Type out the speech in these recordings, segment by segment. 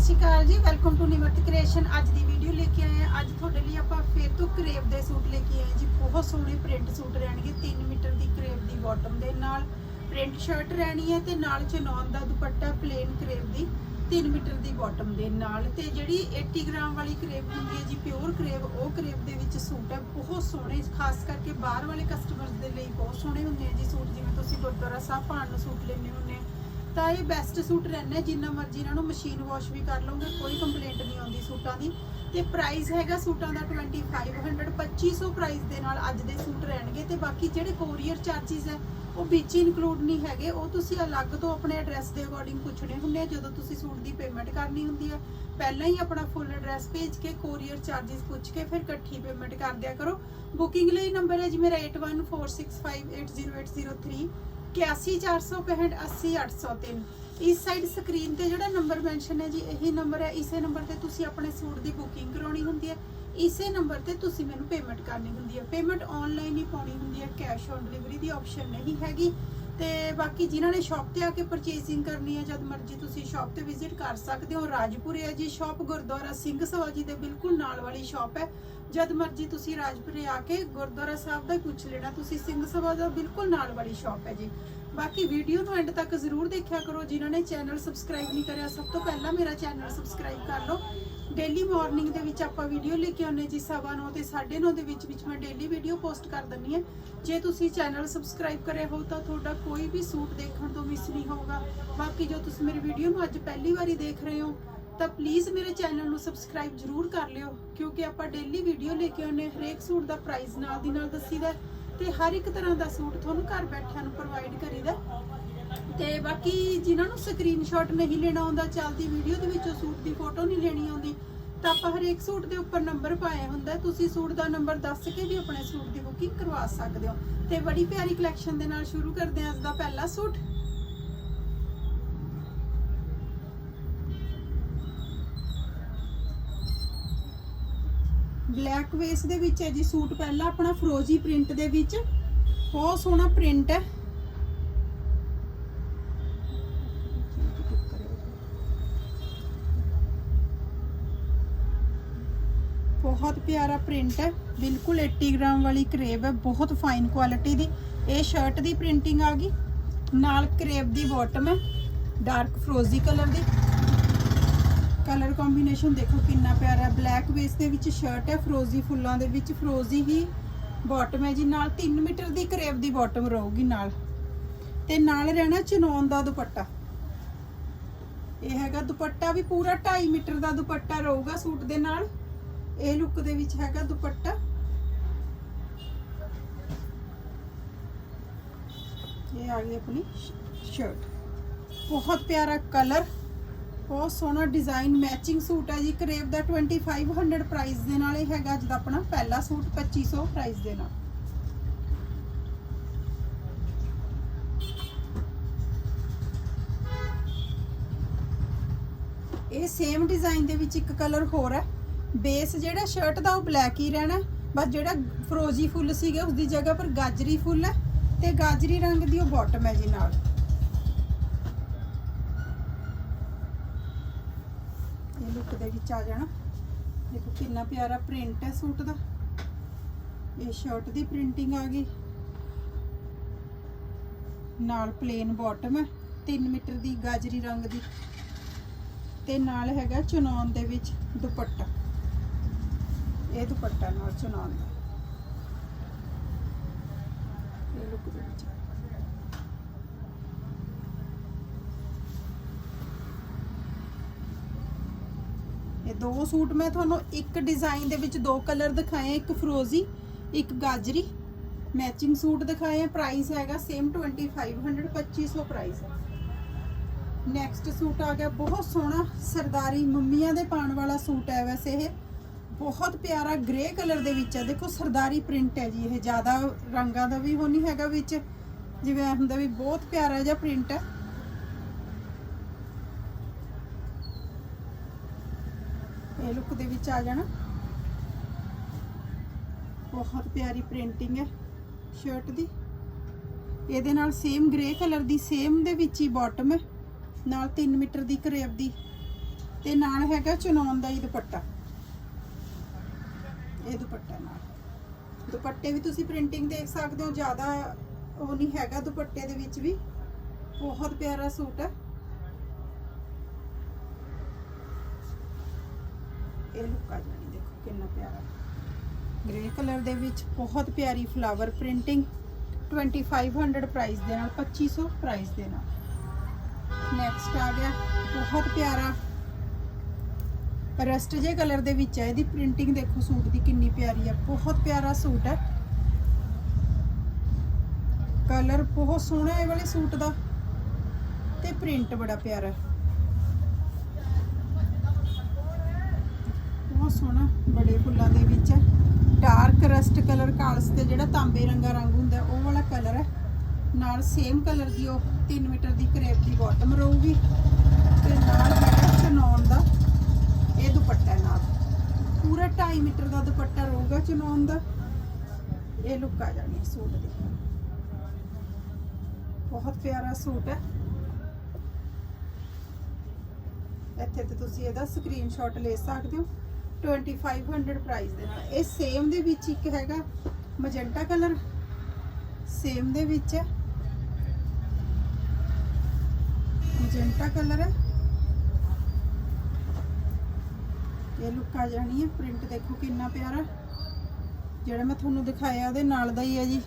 ਸ਼੍ਰੀ ਅਕਾਲ ਜੀ welcome to Nimrat creation ਅੱਜ ਦੀ video ਲੈ ਕੇ ਆਏ ਹਾਂ। ਅੱਜ ਤੁਹਾਡੇ ਲਈ ਆਪਾਂ ਫੇਰ ਤੋਂ ਕਰੇਪ ਦੇ ਸੂਟ ਲੈ ਕੇ ਆਏ ਜੀ। ਬਹੁਤ ਸੋਹਣੇ ਪ੍ਰਿੰਟ ਸੂਟ ਰਹਿਣਗੇ 3 ਮੀਟਰ ਦੀ ਕਰੇਪ ਦੀ ਬਾਟਮ ਦੇ ਨਾਲ। ਪ੍ਰਿੰਟ ਸ਼ਰਟ ਰਹਿਣੀ ਹੈ ਤੇ ਨਾਲ ਚਨੌਨ ਦਾ ਦੁਪੱਟਾ ਪਲੇਨ ਕਰੇਪ ਦੀ 3 ਮੀਟਰ ਦੀ ਬਾਟਮ ਦੇ ਨਾਲ। ਤੇ ਜਿਹੜੀ 80 ਗ੍ਰਾਮ ਵਾਲੀ ਕਰੇਪ ਹੁੰਦੀ ਹੈ ਜੀ ਪਿਓਰ ਕਰੇਪ ਉਹ ਕਰੇਪ ਦੇ ਵਿੱਚ ਸੂਟ ਹੈ। ਬਹੁਤ ਸੋਹਣੇ, ਖਾਸ ਕਰਕੇ ਬਾਹਰ ਵਾਲੇ ਕਸਟਮਰਸ ਦੇ ਲਈ ਬਹੁਤ ਸੋਹਣੇ ਹੁੰਦੇ ਆ ਜੀ ਸੂਟ। ਜਿਵੇਂ ਤੁਸੀਂ ਗੁਰਦੁਆਰਾ ਸਾਹਿਬ ਪਾਉਣ ਨੂੰ ਸੂਟ ਲੈਣੇ ਹੁੰਦੇ ਆ ਤਾਂ ਇਹ ਬੈਸਟ ਸੂਟ ਰਹਿਣਾ ਜਿੰਨਾ ਮਰਜ਼ੀ ਇਹਨਾਂ ਨੂੰ ਮਸ਼ੀਨ ਵਾਸ਼ ਵੀ ਕਰ ਲਓਗੇ, ਕੋਈ ਕੰਪਲੇਂਟ ਨਹੀਂ ਆਉਂਦੀ ਸੂਟਾਂ ਦੀ। ਤੇ ਪ੍ਰਾਈਸ ਹੈਗਾ ਸੂਟਾਂ ਦਾ 2500 2500 ਪ੍ਰਾਈਸ ਦੇ ਨਾਲ ਅੱਜ ਦੇ ਸੂਟ ਰਹਿਣਗੇ ਤੇ ਬਾਕੀ ਜਿਹੜੇ ਕੋਰੀਅਰ ਚਾਰजेस ਹੈ, ਉਹ ਵਿੱਚ ਇਨਕਲੂਡ ਨਹੀਂ ਹੈਗੇ। ਉਹ ਤੁਸੀਂ ਅਲੱਗ ਤੋਂ ਆਪਣੇ ਐਡਰੈਸ ਦੇ ਅਕੋਰਡਿੰਗ ਪੁੱਛਣੇ ਹੁੰਦੇ ਆ, ਜਦੋਂ ਤੁਸੀਂ ਸੂਟ ਦੀ ਪੇਮੈਂਟ ਕਰਨੀ ਹੁੰਦੀ ਹੈ। ਪਹਿਲਾਂ ਹੀ ਆਪਣਾ ਫੁੱਲ ਐਡਰੈਸ ਭੇਜ ਕੇ ਕੋਰੀਅਰ ਚਾਰजेस ਪੁੱਛ ਕੇ ਫਿਰ ਇਕੱਠੀ ਪੇਮੈਂਟ ਕਰ ਦਿਆ ਕਰੋ। ਬੁਕਿੰਗ ਲਈ ਨੰਬਰ ਹੈ ਜੀ ਮੇਰਾ 8146580803 8146580803 ਇਸ ਸਾਈਡ ਸਕਰੀਨ ਤੇ ਜਿਹੜਾ ਨੰਬਰ ਮੈਂਸ਼ਨ ਹੈ ਜੀ, ਇਹੀ ਨੰਬਰ ਹੈ। ਇਸੇ ਨੰਬਰ ਤੇ ਤੁਸੀਂ ਆਪਣੇ ਸੂਟ ਦੀ ਬੁਕਿੰਗ ਕਰਾਉਣੀ ਹੁੰਦੀ ਹੈ। ਇਸੇ ਨੰਬਰ ਤੇ ਤੁਸੀਂ ਮੈਨੂੰ ਪੇਮੈਂਟ ਕਰਨੀ ਹੁੰਦੀ ਹੈ। ਪੇਮੈਂਟ ਆਨਲਾਈਨ ਹੀ ਪਾਉਣੀ ਹੁੰਦੀ ਹੈ। ਕੈਸ਼ ਔਨ ਡਿਲੀਵਰੀ ਦੀ ਆਪਸ਼ਨ ਨਹੀਂ ਹੈਗੀ। ਤੇ ਬਾਕੀ ਜਿਨ੍ਹਾਂ ਨੇ ਸ਼ਾਪ ਤੇ ਆ ਕੇ ਪਰਚੇਸਿੰਗ ਕਰਨੀ ਹੈ, ਜਦ ਮਰਜ਼ੀ ਤੁਸੀਂ ਸ਼ਾਪ ਤੇ ਵਿਜ਼ਿਟ ਕਰ ਸਕਦੇ ਹੋ। ਰਾਜਪੁਰੇ ਹੈ ਜੀ ਸ਼ਾਪ ਗੁਰਦੁਆਰਾ ਸਿੰਘ ਸਭਾ ਜੀ ਦੇ ਬਿਲਕੁਲ ਨਾਲ ਵਾਲੀ ਸ਼ਾਪ ਹੈ। ਜਦ ਮਰਜ਼ੀ ਤੁਸੀਂ ਰਾਜਪੁਰੇ ਆ ਕੇ ਗੁਰਦੁਆਰਾ ਸਾਹਿਬ ਦਾ ਹੀ ਪੁੱਛ ਲੈਣਾ, ਤੁਸੀਂ ਸਿੰਘ ਸਭਾ ਦਾ ਬਿਲਕੁਲ ਨਾਲ ਵਾਲੀ ਸ਼ਾਪ ਹੈ ਜੀ। ਬਾਕੀ ਵੀਡੀਓ ਨੂੰ ਐਂਡ ਤੱਕ ਜ਼ਰੂਰ ਦੇਖਿਆ ਕਰੋ, ਜਿਨ੍ਹਾਂ ਨੇ ਚੈਨਲ ਸਬਸਕ੍ਰਾਈਬ ਨਹੀਂ ਕਰਿਆ, ਸਭ ਤੋਂ ਪਹਿਲਾਂ ਮੇਰਾ ਚੈਨਲ ਸਬਸਕ੍ਰਾਈਬ ਕਰ ਲਓ। ਡੇਲੀ ਮਾਰਨਿੰਗ ਦੇ ਵਿੱਚ ਆਪਾਂ ਵੀਡੀਓ ਲੈ ਕੇ ਆਉਂਦੇ ਜੀ, ਸਵਾ ਨੌ ਤੇ 9:30 ਦੇ ਵਿੱਚ ਵਿੱਚ ਮੈਂ ਡੇਲੀ ਵੀਡੀਓ ਪੋਸਟ ਕਰ ਦਿੰਨੀ ਹਾਂ। ਜੇ ਤੁਸੀਂ ਚੈਨਲ ਸਬਸਕ੍ਰਾਈਬ ਕਰਿਆ ਹੋ ਤਾਂ ਤੁਹਾਡਾ ਕੋਈ ਵੀ ਸੂਟ ਦੇਖਣ ਤੋਂ ਮਿਸ ਨਹੀਂ ਹੋਊਗਾ। ਬਾਕੀ ਜੋ ਤੁਸੀਂ ਮੇਰੀ ਵੀਡੀਓ ਨੂੰ ਅੱਜ ਪਹਿਲੀ ਵਾਰੀ ਦੇਖ ਰਹੇ ਹੋ, ਤਾਂ ਪਲੀਜ਼ ਮੇਰੇ ਚੈਨਲ ਨੂੰ ਸਬਸਕ੍ਰਾਈਬ ਜ਼ਰੂਰ ਕਰ ਲਿਓ, ਕਿਉਂਕਿ ਆਪਾਂ ਡੇਲੀ ਵੀਡੀਓ ਲੈ ਕੇ ਆਉਂਦੇ ਹਰੇਕ ਸੂਟ ਦਾ ਪ੍ਰਾਈਸ ਨਾਲ ਦੀ ਨਾਲ ਦੱਸੀਦਾ ਤੇ ਹਰ ਇੱਕ ਤਰ੍ਹਾਂ ਦਾ ਸੂਟ ਤੁਹਾਨੂੰ ਘਰ ਬੈਠਿਆਂ ਨੂੰ ਪ੍ਰੋਵਾਈਡ ਕਰੀਦਾ ਤੇ ਬਾਕੀ ਜਿਨ੍ਹਾਂ ਨੂੰ ਸਕਰੀਨਸ਼ਾਟ ਨਹੀਂ ਲੈਣਾ ਆਉਂਦਾ, ਚੱਲਦੀ ਵੀਡੀਓ ਦੇ ਵਿੱਚੋਂ ਸੂਟ ਦੀ ਫੋਟੋ ਨਹੀਂ ਲੈਣੀ ਆਉਂਦੀ ਤਾਂ ਆਪਾਂ ਹਰੇਕ ਸੂਟ ਦੇ ਉੱਪਰ ਨੰਬਰ ਪਾਇਆ ਹੁੰਦਾ ਤੁਸੀਂ ਸੂਟ ਦਾ ਨੰਬਰ ਦੱਸ ਕੇ ਵੀ ਆਪਣੇ ਸੂਟ ਦੀ ਬੁਕਿੰਗ ਕਰਵਾ ਸਕਦੇ ਹੋ। ਤੇ ਬੜੀ ਪਿਆਰੀ ਕਲੈਕਸ਼ਨ ਦੇ ਨਾਲ ਸ਼ੁਰੂ ਕਰਦੇ ਹਾਂ ਅੱਜ ਦਾ ਪਹਿਲਾ ਸੂਟ। ਬਲੈਕ ਵੇਸ ਦੇ ਵਿੱਚ ਹੈ ਜੀ ਸੂਟ। ਪਹਿਲਾ ਆਪਣਾ ਫਰੋਜੀ ਪ੍ਰਿੰਟ ਦੇ ਵਿੱਚ। ਬਹੁਤ ਸੋਹਣਾ ਪ੍ਰਿੰਟ ਹੈ। ਬਹੁਤ ਪਿਆਰਾ ਪ੍ਰਿੰਟ ਹੈ। ਬਿਲਕੁਲ 80 ਗ੍ਰਾਮ ਵਾਲੀ ਕਰੇਬ ਹੈ। ਬਹੁਤ ਫਾਈਨ ਕੁਆਲਿਟੀ ਦੀ। ਇਹ ਸ਼ਰਟ ਦੀ ਪ੍ਰਿੰਟਿੰਗ ਆ ਗਈ। ਨਾਲ ਕਰੇਬ ਦੀ ਬਾਟਮ ਹੈ। ਡਾਰਕ ਫਰੋਜ਼ੀ ਕਲਰ ਦੀ। ਕਲਰ ਕੰਬੀਨੇਸ਼ਨ ਦੇਖੋ ਕਿੰਨਾ ਪਿਆਰਾ ਹੈ। ਬਲੈਕ ਬੇਸ ਦੇ ਵਿੱਚ ਸ਼ਰਟ ਹੈ। ਫਰੋਜ਼ੀ ਫੁੱਲਾਂ ਦੇ ਵਿੱਚ ਫਰੋਜ਼ੀ ਹੀ ਬਾਟਮ ਹੈ ਜੀ। ਨਾਲ 3 ਮੀਟਰ ਦੀ ਕਰੇਬ ਦੀ ਬਾਟਮ ਰਹੂਗੀ ਨਾਲ। ਤੇ ਨਾਲ ਰਹਿਣਾ ਚਨੌਨ ਦਾ ਦੁਪੱਟਾ। ਇਹ ਹੈਗਾ ਦੁਪੱਟਾ ਵੀ ਪੂਰਾ 2.5 ਮੀਟਰ ਦਾ ਦੁਪੱਟਾ ਰਹੂਗਾ ਸੂਟ ਦੇ ਨਾਲ। ਇਹ ਲੁੱਕ ਦੇ ਵਿੱਚ ਹੈਗਾ ਦੁਪੱਟਾ। ਇਹ ਆ ਗਈ ਆਪਣੀ ਸ਼ਰਟ ਬਹੁਤ ਪਿਆਰਾ ਕਲਰ ਬਹੁਤ ਸੋਹਣਾ ਡਿਜ਼ਾਈਨ ਮੈਚਿੰਗ ਸੂਟ ਹੈ ਜੀ। ਕਰੇਬ ਦਾ 2500 ਪ੍ਰਾਈਸ ਦੇ ਨਾਲ ਇਹ ਹੈਗਾ ਅੱਜ ਦਾ ਆਪਣਾ ਪਹਿਲਾ ਸੂਟ 2500 ਪ੍ਰਾਈਸ ਦੇ ਨਾਲ। ਇਹ ਸੇਮ ਡਿਜ਼ਾਈਨ ਦੇ ਵਿੱਚ ਇੱਕ ਕਲਰ ਹੋਰ ਹੈ। ਬੇਸ ਜਿਹੜਾ ਸ਼ਰਟ ਦਾ ਉਹ ਬਲੈਕ ਹੀ ਰਹਿਣਾ। ਬਸ ਜਿਹੜਾ ਫਰੋਜੀ ਫੁੱਲ ਸੀਗੇ ਉਸ ਦੀ ਜਗ੍ਹਾ ਪਰ ਗਾਜਰੀ ਫੁੱਲ ਹੈ ਤੇ ਗਾਜਰੀ ਰੰਗ ਦੀ ਉਹ ਬਾਟਮ ਹੈ ਜੀ ਨਾਲ। ਇਹ ਲੁੱਕ ਦੇ ਵਿੱਚ ਆ ਜਾਣਾ। ਦੇਖੋ ਕਿੰਨਾ ਪਿਆਰਾ ਪ੍ਰਿੰਟ ਹੈ ਸੂਟ ਦਾ। ਇਹ ਸ਼ਰਟ ਦੀ ਪ੍ਰਿੰਟਿੰਗ ਆ ਗਈ। ਨਾਲ ਪਲੇਨ ਬਾਟਮ ਹੈ 3 ਮੀਟਰ ਦੀ ਗਾਜਰੀ ਰੰਗ ਦੀ। ਤੇ ਨਾਲ ਹੈਗਾ ਚੁਨੌਨ ਦੇ ਵਿੱਚ ਦੁਪੱਟਾ। ਇਹ ਦੁਪੱਟਾ ਨਾਲ ਚੁਨੌਨ ਦਾ ਇਹ ਲੁੱਕ ਦੇ ਵਿੱਚ। ਇਹ ਦੋ ਸੂਟ ਮੈਂ ਤੁਹਾਨੂੰ ਇੱਕ ਡਿਜ਼ਾਈਨ ਦੇ ਵਿੱਚ ਦੋ ਕਲਰ ਦਿਖਾਏ, ਇੱਕ ਫਰੋਜ਼ੀ ਇੱਕ ਗਾਜਰੀ। ਮੈਚਿੰਗ ਸੂਟ ਦਿਖਾਏ ਆ ਪ੍ਰਾਈਸ ਹੈਗਾ ਸੇਮ 2500 2500 ਪ੍ਰਾਈਸ ਹੈ ਨੈਕਸਟ ਸੂਟ ਆ ਗਿਆ, ਬਹੁਤ ਸੋਹਣਾ ਸਰਦਾਰੀ ਮੰਮੀਆਂ ਦੇ ਪਾਉਣ ਵਾਲਾ ਸੂਟ ਹੈ ਵੈਸੇ ਇਹ। ਬਹੁਤ ਪਿਆਰਾ ਗ੍ਰੇ ਕਲਰ ਦੇ ਵਿੱਚ ਹੈ ਦੇਖੋ ਸਰਦਾਰੀ ਪ੍ਰਿੰਟ ਹੈ ਜੀ, ਇਹ ਜ਼ਿਆਦਾ ਰੰਗਾਂ ਦਾ ਵੀ ਉਹ ਨਹੀਂ ਹੈਗਾ ਵਿੱਚ। ਜਿਵੇਂ ਹੁੰਦਾ ਵੀ ਬਹੁਤ ਪਿਆਰਾ ਜਿਹਾ ਪ੍ਰਿੰਟ ਹੈ। ਇਹ ਲੁੱਕ ਦੇ ਵਿੱਚ ਆ ਜਾਣਾ। ਬਹੁਤ ਪਿਆਰੀ ਪ੍ਰਿੰਟਿੰਗ ਹੈ ਸ਼ਰਟ ਦੀ। ਇਹਦੇ ਨਾਲ ਸੇਮ ਗ੍ਰੇ ਕਲਰ ਦੀ ਸੇਮ ਦੇ ਵਿੱਚ ਹੀ ਬਾਟਮ ਹੈ। ਨਾਲ 3 ਮੀਟਰ ਦੀ ਕਰੇਬ ਦੀ। ਤੇ ਨਾਲ ਹੈਗਾ ਚਨੌਨ ਦਾ ਹੀ ਦੁਪੱਟਾ। ਇਹ ਦੁਪੱਟਾ ਨਾਲ। ਦੁਪੱਟੇ ਵੀ ਤੁਸੀਂ ਪ੍ਰਿੰਟਿੰਗ ਦੇਖ ਸਕਦੇ ਹੋ, ਜ਼ਿਆਦਾ ਉਹ ਨਹੀਂ ਹੈਗਾ ਦੁਪੱਟੇ ਦੇ ਵਿੱਚ ਵੀ। ਬਹੁਤ ਪਿਆਰਾ ਸੂਟ ਹੈ। ਇਹ ਲੁੱਕ ਆ ਜਾਣੀ, ਦੇਖੋ ਕਿੰਨਾ ਪਿਆਰਾ। ਗ੍ਰੇ ਕਲਰ ਦੇ ਵਿੱਚ ਬਹੁਤ ਪਿਆਰੀ ਫਲਾਵਰ ਪ੍ਰਿੰਟਿੰਗ 2500 ਪ੍ਰਾਈਸ ਦੇ ਨਾਲ 2500 ਪ੍ਰਾਈਸ ਦੇ ਨਾਲ। ਨੈਕਸਟ ਆ ਗਿਆ, ਬਹੁਤ ਪਿਆਰਾ। ਰਸਟ ਜੇ ਕਲਰ ਦੇ ਵਿੱਚ ਹੈ ਇਹਦੀ ਪ੍ਰਿੰਟਿੰਗ ਦੇਖੋ ਸੂਟ ਦੀ ਕਿੰਨੀ ਪਿਆਰੀ ਹੈ ਬਹੁਤ ਪਿਆਰਾ ਸੂਟ ਹੈ ਕਲਰ ਬਹੁਤ ਸੋਹਣਾ ਹੈ ਇਹ ਵਾਲੇ ਸੂਟ ਦਾ ਤੇ ਪ੍ਰਿੰਟ ਬੜਾ ਪਿਆਰਾ ਹੈ। ਬਹੁਤ ਸੋਹਣਾ, ਬੜੇ ਫੁੱਲਾਂ ਦੇ ਵਿੱਚ ਹੈ ਡਾਰਕ ਰਸਟ ਕਲਰ ਕਾਲਸ ਤੇ ਜਿਹੜਾ ਤਾਂਬੇ ਰੰਗਾ ਰੰਗ ਹੁੰਦਾ, ਉਹ ਵਾਲਾ ਕਲਰ ਹੈ ਨਾਲ ਸੇਮ ਕਲਰ ਦੀ ਉਹ 3 ਮੀਟਰ ਦੀ ਕਰੇਪ ਦੀ ਬਾਟਮ ਰਹੂਗੀ ਤੇ ਨਾਲ ਹੈਗਾ ਚਨੌਨ ਦਾ ਇਹ ਦੁਪੱਟਾ ਨਾਲ। ਪੂਰਾ 2.5 ਮੀਟਰ ਦਾ ਦੁਪੱਟਾ ਰਹੂਗਾ ਚਨੌਨ ਦਾ। ਇਹ ਲੁੱਕ ਆ ਜਾਣੀ ਸੂਟ ਦੀ। ਬਹੁਤ ਪਿਆਰਾ ਸੂਟ ਹੈ। ਇੱਥੇ ਤੇ ਤੁਸੀਂ ਇਹਦਾ ਸਕਰੀਨਸ਼ਾਟ ਲੈ ਸਕਦੇ ਹੋ। 2500 ਪ੍ਰਾਈਸ ਦੇ ਨਾਲ। ਇਹ ਸੇਮ ਦੇ ਵਿੱਚ ਇੱਕ ਹੈਗਾ ਮਜੈਂਟਾ ਕਲਰ ਸੇਮ ਦੇ ਵਿੱਚ ਹੈ। ਮਜੈਂਟਾ ਕਲਰ ਹੈ। ਇਹ ਲੁੱਕ ਆ ਜਾਣੀ ਹੈ ਪ੍ਰਿੰਟ ਦੇਖੋ ਕਿੰਨਾ ਪਿਆਰਾ। ਜਿਹੜਾ ਮੈਂ ਤੁਹਾਨੂੰ ਦਿਖਾਇਆ ਉਹਦੇ ਨਾਲ ਦਾ ਹੀ ਹੈ ਜੀ।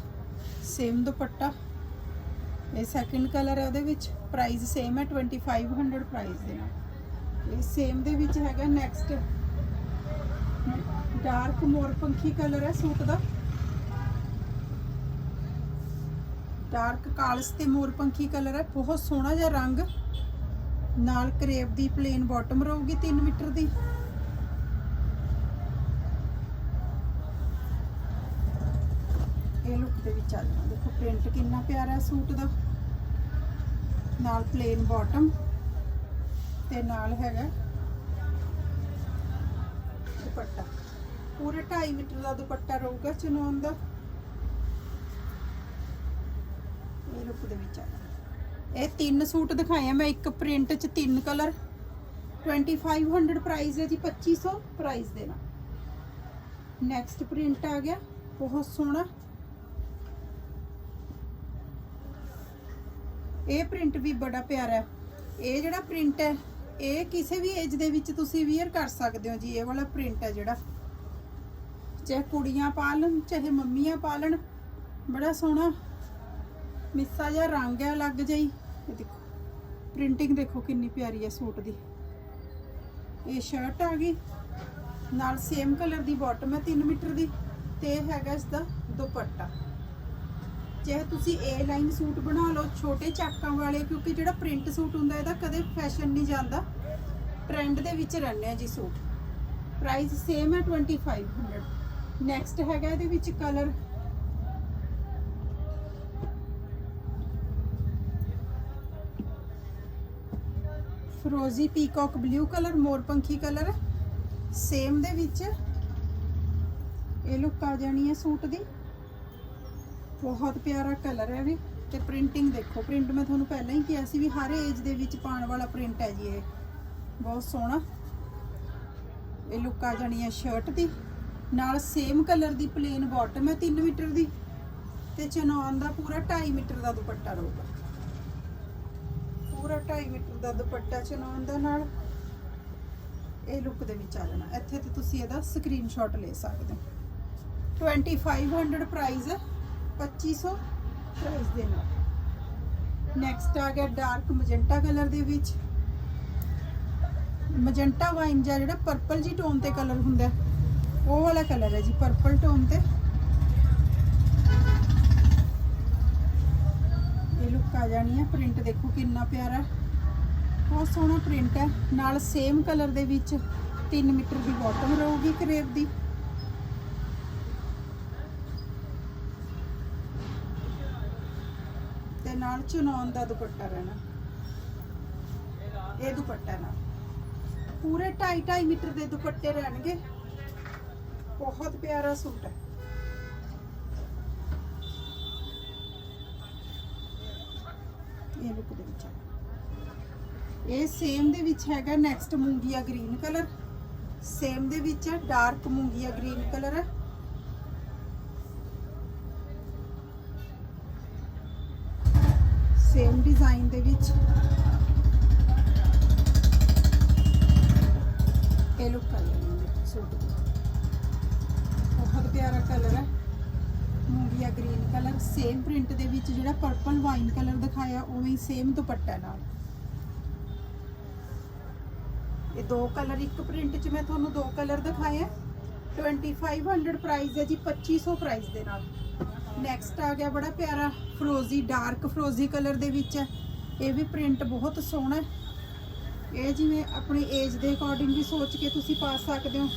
ਸੇਮ ਦੁਪੱਟਾ। ਇਹ ਸੈਕਿੰਡ ਕਲਰ ਹੈ ਉਹਦੇ ਵਿੱਚ। ਪ੍ਰਾਈਸ ਸੇਮ ਹੈ 2500 ਪ੍ਰਾਈਸ ਦੇ ਨਾਲ। ਇਹ ਸੇਮ ਦੇ ਵਿੱਚ ਹੈਗਾ ਨੈਕਸਟ ਡਾਰਕ ਮੋਰਪੰਖੀ ਕਲਰ ਹੈ ਸੂਟ ਦਾ। ਡਾਰਕ ਕਾਲਸ ਤੇ ਮੋਰਪੰਖੀ ਕਲਰ ਹੈ ਬਹੁਤ ਸੋਹਣਾ ਜਿਹਾ ਰੰਗ। ਨਾਲ ਕਰੇਪ ਦੀ ਪਲੇਨ ਬਾਟਮ ਰਹੂਗੀ 3 ਮੀਟਰ ਦੀ ਇਹ ਲੁੱਕ ਦੇ ਵਿੱਚ ਆ ਜਾਣਾ। ਦੇਖੋ ਪ੍ਰਿੰਟ ਕਿੰਨਾ ਪਿਆਰਾ ਸੂਟ ਦਾ। ਨਾਲ ਪਲੇਨ ਬਾਟਮ ਤੇ ਨਾਲ ਹੈਗਾ ਦੁਪੱਟਾ। ਪੂਰੇ 2.5 ਮੀਟਰ ਦਾ ਦੁਪੱਟਾ ਰਹੂਗਾ ਚਨੌਨ ਦਾ। ਇਹ ਲੁੱਕ ਦੇ ਵਿੱਚ ਆ ਜਾਣਾ। ਇਹ ਤਿੰਨ ਸੂਟ ਦਿਖਾਏ ਆ ਮੈਂ, ਇੱਕ ਪ੍ਰਿੰਟ ਚ ਤਿੰਨ ਕਲਰ 2500 ਪ੍ਰਾਈਸ ਹੈ ਜੀ 2500 ਪ੍ਰਾਈਸ ਦੇਣਾ। ਨੈਕਸਟ ਪ੍ਰਿੰਟ ਆ ਗਿਆ, ਬਹੁਤ ਸੋਹਣਾ। ਇਹ ਪ੍ਰਿੰਟ ਵੀ ਬੜਾ ਪਿਆਰਾ ਹੈ। ਇਹ ਜਿਹੜਾ ਪ੍ਰਿੰਟ ਹੈ, ਇਹ ਕਿਸੇ ਵੀ ਏਜ ਦੇ ਵਿੱਚ ਤੁਸੀਂ ਵੀਅਰ ਕਰ ਸਕਦੇ ਹੋ ਜੀ, ਇਹ ਵਾਲਾ ਪ੍ਰਿੰਟ ਹੈ ਜਿਹੜਾ। ਚਾਹੇ ਕੁੜੀਆਂ ਪਾ ਲੈਣ ਚਾਹੇ ਮੰਮੀਆਂ ਪਾ ਲੈਣ ਬੜਾ ਸੋਹਣਾ, ਮਿੱਸਾ ਜਿਹਾ ਰੰਗ ਹੈ ਲੱਗ ਜਾਈ ਇਹ ਦੇਖੋ ਪ੍ਰਿੰਟਿੰਗ ਦੇਖੋ ਕਿੰਨੀ ਪਿਆਰੀ ਹੈ ਸੂਟ ਦੀ। ਇਹ ਸ਼ਰਟ ਆ ਗਈ, ਨਾਲ ਸੇਮ ਕਲਰ ਦੀ ਬਾਟਮ ਹੈ 3 ਮੀਟਰ ਦੀ, ਤੇ ਇਹ ਹੈਗਾ ਇਸ ਦਾ ਦੁਪੱਟਾ। ਚਾਹੇ ਤੁਸੀਂ ਏ ਲਾਈਨ ਸੂਟ ਬਣਾ ਲਓ, ਛੋਟੇ ਚਾਕਾਂ ਵਾਲੇ, ਕਿਉਂਕਿ ਜਿਹੜਾ ਪ੍ਰਿੰਟ ਸੂਟ ਹੁੰਦਾ, ਇਹਦਾ ਕਦੇ ਫੈਸ਼ਨ ਨਹੀਂ ਜਾਂਦਾ। ਟ੍ਰੈਂਡ ਦੇ ਵਿੱਚ ਰਹਿੰਦੇ ਆ ਜੀ ਸੂਟ। ਪ੍ਰਾਈਸ ਸੇਮ ਹੈ 2500 ਨੈਕਸਟ ਹੈਗਾ ਇਹਦੇ ਵਿੱਚ ਕਲਰ ਫਰੋਜ਼ੀ ਪੀਕਾਕ ਬਲੂ ਕਲਰ ਮੋਰਪੰਖੀ ਕਲਰ ਸੇਮ ਦੇ ਵਿੱਚ। ਇਹ ਲੁੱਕ ਆ ਜਾਣੀ ਹੈ ਸੂਟ ਦੀ। ਬਹੁਤ ਪਿਆਰਾ ਕਲਰ ਹੈ ਵੀ, ਤੇ ਪ੍ਰਿੰਟਿੰਗ ਦੇਖੋ ਪ੍ਰਿੰਟ ਮੈਂ ਤੁਹਾਨੂੰ ਪਹਿਲਾਂ ਹੀ ਕਿਹਾ ਸੀ ਵੀ ਹਰ ਏਜ ਦੇ ਵਿੱਚ ਪਾਉਣ ਵਾਲਾ ਪ੍ਰਿੰਟ ਹੈ ਜੀ ਇਹ। ਬਹੁਤ ਸੋਹਣਾ। ਇਹ ਲੁੱਕ ਆ ਜਾਣੀ ਹੈ ਸ਼ਰਟ ਦੀ। ਨਾਲ ਸੇਮ ਕਲਰ ਦੀ ਪਲੇਨ ਬਾਟਮ ਹੈ 3 ਮੀਟਰ ਦੀ। ਤੇ ਚਨੌਨ ਦਾ ਪੂਰਾ 2.5 ਮੀਟਰ ਦਾ ਦੁਪੱਟਾ ਰਹੂਗਾ। ਪੂਰਾ 2.5 ਮੀਟਰ ਦਾ ਦੁਪੱਟਾ ਚਨੌਨ ਦਾ ਨਾਲ ਇਹ ਲੁੱਕ ਦੇ ਵਿੱਚ ਆ ਜਾਣਾ। ਇੱਥੇ ਤੇ ਤੁਸੀਂ ਇਹਦਾ ਸਕਰੀਨਸ਼ਾਟ ਲੈ ਸਕਦੇ ਹੋ। 2500 ਪ੍ਰਾਈਸ ਹੈ। 2500 ਪ੍ਰਾਈਸ ਦੇ ਨਾਲ। ਨੈਕਸਟ ਆ ਗਿਆ ਡਾਰਕ ਮਜੈਂਟਾ ਕਲਰ ਦੇ ਵਿੱਚ। ਮਜੈਂਟਾ ਵਾਈਨ ਜਾਂ ਜਿਹੜਾ ਪਰਪਲ ਜੀ ਟੋਨ ਤੇ ਕਲਰ ਹੁੰਦਾ ਉਹ ਵਾਲਾ ਕਲਰ ਹੈ ਜੀ ਪਰਪਲ ਟੋਨ ਤੇ। ਇਹ ਲੁੱਕ ਆ ਜਾਣੀ ਹੈ ਪ੍ਰਿੰਟ ਦੇਖੋ ਕਿੰਨਾ ਪਿਆਰਾ ਬਹੁਤ ਸੋਹਣਾ ਪ੍ਰਿੰਟ ਹੈ, ਨਾਲ ਸੇਮ ਕਲਰ ਦੇ ਵਿੱਚ 3 ਮੀਟਰ ਦੀ ਬਾਟਮ ਰਹੂਗੀ ਕਰੇਪ ਦੀ। ਨਾਲ ਚੁਨੌਨ ਦਾ ਦੁਪੱਟਾ ਰਹਿਣਾ। ਇਹ ਦੁਪੱਟਾ ਨਾਲ। ਪੂਰੇ 2.5 2.5 ਮੀਟਰ ਦੇ ਦੁਪੱਟੇ ਰਹਿਣਗੇ। ਬਹੁਤ ਪਿਆਰਾ ਸੂਟ ਹੈ। ਇਹ ਲੁੱਕ ਦੇ ਵਿੱਚ ਇਹ ਸੇਮ ਦੇ ਵਿੱਚ ਹੈਗਾ ਨੈਕਸਟ ਮੂੰਗੀਆ ਗ੍ਰੀਨ ਕਲਰ ਸੇਮ ਦੇ ਵਿੱਚ ਹੈ ਡਾਰਕ ਮੂੰਗੀਆ ਗ੍ਰੀਨ ਕਲਰ ਹੈ। ਸੇਮ ਡਿਜ਼ਾਈਨ ਦੇ ਵਿੱਚ। ਇਹ ਲੁੱਕ ਕਰ ਲੈਂਦੇ ਸੂਟ ਬਹੁਤ ਪਿਆਰਾ ਕਲਰ ਹੈ। ਮੂੰਗੀਆ ਗ੍ਰੀਨ ਕਲਰ ਸੇਮ ਪ੍ਰਿੰਟ ਦੇ ਵਿੱਚ ਜਿਹੜਾ ਪਰਪਲ ਵਾਈਨ ਕਲਰ ਦਿਖਾਇਆ, ਉਵੇਂ ਹੀ ਸੇਮ ਦੁਪੱਟਾ ਨਾਲ। ਇਹ ਦੋ ਕਲਰ ਇੱਕ ਪ੍ਰਿੰਟ 'ਚ ਮੈਂ ਤੁਹਾਨੂੰ ਦੋ ਕਲਰ ਦਿਖਾਏ ਆ। 2500 ਪ੍ਰਾਈਸ ਹੈ ਜੀ 2500 ਪ੍ਰਾਈਸ ਦੇ ਨਾਲ। ਨੈਕਸਟ ਆ ਗਿਆ ਬੜਾ ਪਿਆਰਾ ਫਰੋਜ਼ੀ ਡਾਰਕ ਫਰੋਜ਼ੀ ਕਲਰ ਦੇ ਵਿੱਚ ਹੈ। ਇਹ ਵੀ ਪ੍ਰਿੰਟ ਬਹੁਤ ਸੋਹਣਾ ਹੈ। ਇਹ ਜਿਵੇਂ ਆਪਣੀ ਏਜ ਦੇ ਅਕੋਰਡਿੰਗ ਵੀ ਸੋਚ ਕੇ ਤੁਸੀਂ ਪਾ ਸਕਦੇ ਹੋ।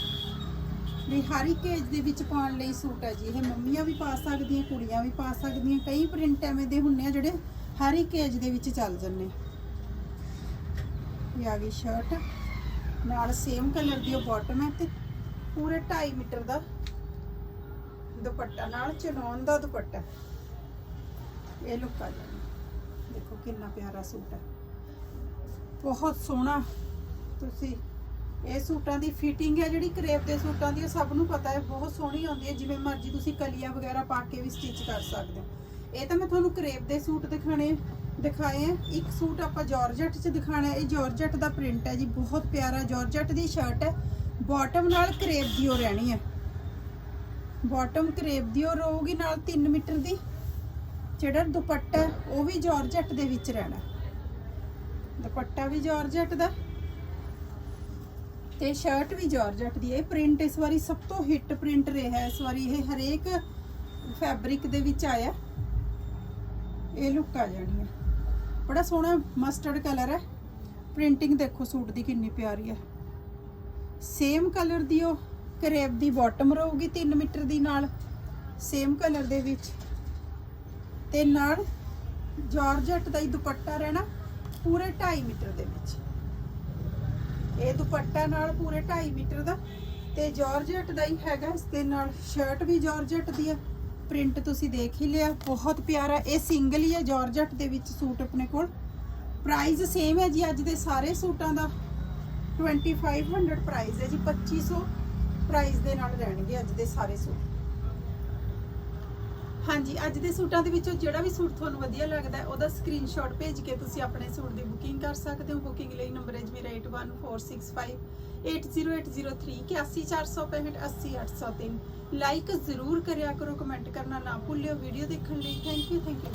ਵੀ ਹਰ ਇੱਕ ਏਜ ਦੇ ਵਿੱਚ ਪਾਉਣ ਲਈ ਸੂਟ ਹੈ ਜੀ। ਇਹ ਮੰਮੀਆਂ ਵੀ ਪਾ ਸਕਦੀਆਂ, ਕੁੜੀਆਂ ਵੀ ਪਾ ਸਕਦੀਆਂ। ਕਈ ਪ੍ਰਿੰਟ ਐਵੇਂ ਦੇ ਹੁੰਨੇ ਆ ਜਿਹੜੇ ਹਰ ਇੱਕ ਏਜ ਦੇ ਵਿੱਚ ਚੱਲ ਜੰਨੇ ਇਹ ਆ ਗਈ ਸ਼ਰਟ ਨਾਲ ਸੇਮ ਕਲਰ ਦੀ ਉਹ ਬਾਟਮ ਹੈ ਤੇ ਪੂਰੇ 2.5 ਮੀਟਰ ਦਾ ਦੁਪੱਟਾ, ਨਾਲ ਚਨੌਨ ਦਾ ਦੁਪੱਟਾ। ਇਹ ਲੁੱਕ ਆ ਜਾਣਾ। ਦੇਖੋ ਕਿੰਨਾ ਪਿਆਰਾ ਸੂਟ ਹੈ ਬਹੁਤ ਸੋਹਣਾ। ਤੁਸੀਂ ਇਹ ਸੂਟਾਂ ਦੀ ਫਿਟਿੰਗ ਹੈ ਜਿਹੜੀ ਕਰੇਪ ਦੇ ਸੂਟਾਂ ਦੀ ਉਹ ਸਭ ਨੂੰ ਪਤਾ ਹੈ। ਬਹੁਤ ਸੋਹਣੀ ਆਉਂਦੀ ਹੈ। ਜਿਵੇਂ ਮਰਜ਼ੀ ਤੁਸੀਂ ਕਲੀਆਂ ਵਗੈਰਾ ਪਾ ਕੇ ਵੀ ਸਟਿਚ ਕਰ ਸਕਦੇ ਹੋ। ਇਹ ਤਾਂ ਮੈਂ ਤੁਹਾਨੂੰ ਕਰੇਪ ਦੇ ਸੂਟ ਦਿਖਾਣੇ ਦਿਖਾਏ ਆ। ਇੱਕ ਸੂਟ ਆਪਾਂ ਜਾਰਜਟ 'ਚ ਦਿਖਾਣਾ ਇਹ ਜਾਰਜਟ ਦਾ ਪ੍ਰਿੰਟ ਹੈ ਜੀ। ਬਹੁਤ ਪਿਆਰਾ ਜਾਰਜਟ ਦੀ ਸ਼ਰਟ ਹੈ। ਬਾਟਮ ਨਾਲ ਕਰੇਪ ਦੀ ਉਹ ਰਹਿਣੀ ਹੈ। ਬਾਟਮ ਕਰੇਪ ਦੀ ਉਹ ਰਹੂਗੀ ਨਾਲ 3 ਮੀਟਰ ਦੀ। ਜਿਹੜਾ ਦੁਪੱਟਾ ਉਹ ਵੀ ਜਾਰਜਟ ਦੇ ਵਿੱਚ ਰਹਿਣਾ। ਦੁਪੱਟਾ ਵੀ ਜਾਰਜਟ ਦਾ, ਤੇ ਸ਼ਰਟ ਵੀ ਜਾਰਜਟ ਦੀ। ਹੈ। ਇਹ ਪ੍ਰਿੰਟ ਇਸ ਵਾਰੀ ਸਭ ਤੋਂ ਹਿੱਟ ਪ੍ਰਿੰਟ ਰਿਹਾ ਇਸ ਵਾਰੀ। ਇਹ ਹਰੇਕ ਫੈਬਰਿਕ ਦੇ ਵਿੱਚ ਆਇਆ। ਇਹ ਲੁੱਕ ਆ ਜਾਣੀ ਹੈ। ਬੜਾ ਸੋਹਣਾ ਮਸਟਰਡ ਕਲਰ ਹੈ। ਪ੍ਰਿੰਟਿੰਗ ਦੇਖੋ ਸੂਟ ਦੀ ਕਿੰਨੀ ਪਿਆਰੀ ਹੈ। ਸੇਮ ਕਲਰ ਦੀ ਉਹ ਕਰੇਬ ਦੀ ਬਾਟਮ ਰਹੂਗੀ 3 ਮੀਟਰ ਦੀ ਨਾਲ ਸੇਮ ਕਲਰ ਦੇ ਵਿੱਚ। ਤੇ ਨਾਲ ਜਾਰਜਟ ਦਾ ਹੀ ਦੁਪੱਟਾ ਰਹਿਣਾ ਪੂਰੇ 2.5 ਮੀਟਰ ਦੇ ਵਿੱਚ। ਇਹ ਦੁਪੱਟਾ ਨਾਲ ਪੂਰੇ 2.5 ਮੀਟਰ ਦਾ ਤੇ ਜਾਰਜਟ ਦਾ ਹੀ ਹੈਗਾ, ਇਸ ਦੇ ਨਾਲ ਸ਼ਰਟ ਵੀ ਜਾਰਜਟ ਦੀ ਹੈ ਪ੍ਰਿੰਟ ਤੁਸੀਂ ਦੇਖ ਹੀ ਲਿਆ, ਬਹੁਤ ਪਿਆਰਾ, ਇਹ ਸਿੰਗਲ ਹੀ ਹੈ ਜਾਰਜਟ ਦੇ ਵਿੱਚ ਸੂਟ ਆਪਣੇ ਕੋਲ। ਪ੍ਰਾਈਸ ਸੇਮ ਹੈ ਜੀ ਅੱਜ ਦੇ ਸਾਰੇ ਸੂਟਾਂ ਦਾ। 2500 ਪ੍ਰਾਈਸ ਹੈ ਜੀ 2500 ਪ੍ਰਾਈਸ ਦੇ ਨਾਲ ਰਹਿਣਗੇ ਅੱਜ ਦੇ ਸਾਰੇ ਸੂਟ। ਹਾਂਜੀ, ਅੱਜ ਦੇ ਸੂਟਾਂ ਦੇ ਵਿੱਚੋਂ ਜਿਹੜਾ ਵੀ ਸੂਟ ਤੁਹਾਨੂੰ ਵਧੀਆ ਲੱਗਦਾ ਹੈ, ਉਹਦਾ ਸਕਰੀਨਸ਼ਾਟ ਭੇਜ ਕੇ ਤੁਸੀਂ ਆਪਣੇ ਸੂਟ ਦੀ ਬੁਕਿੰਗ ਕਰ ਸਕਦੇ ਹੋ। ਬੁਕਿੰਗ ਲਈ ਨੰਬਰ ਹੈ ਜੀ ਮੇਰਾ 8146580803 80465 80803 ਲਾਈਕ ਜ਼ਰੂਰ ਕਰਿਆ ਕਰੋ ਕਮੈਂਟ ਕਰਨਾ ਨਾ ਭੁੱਲਿਓ। ਵੀਡੀਓ ਦੇਖਣ ਲਈ ਥੈਂਕ ਯੂ ਥੈਂਕ ਯੂ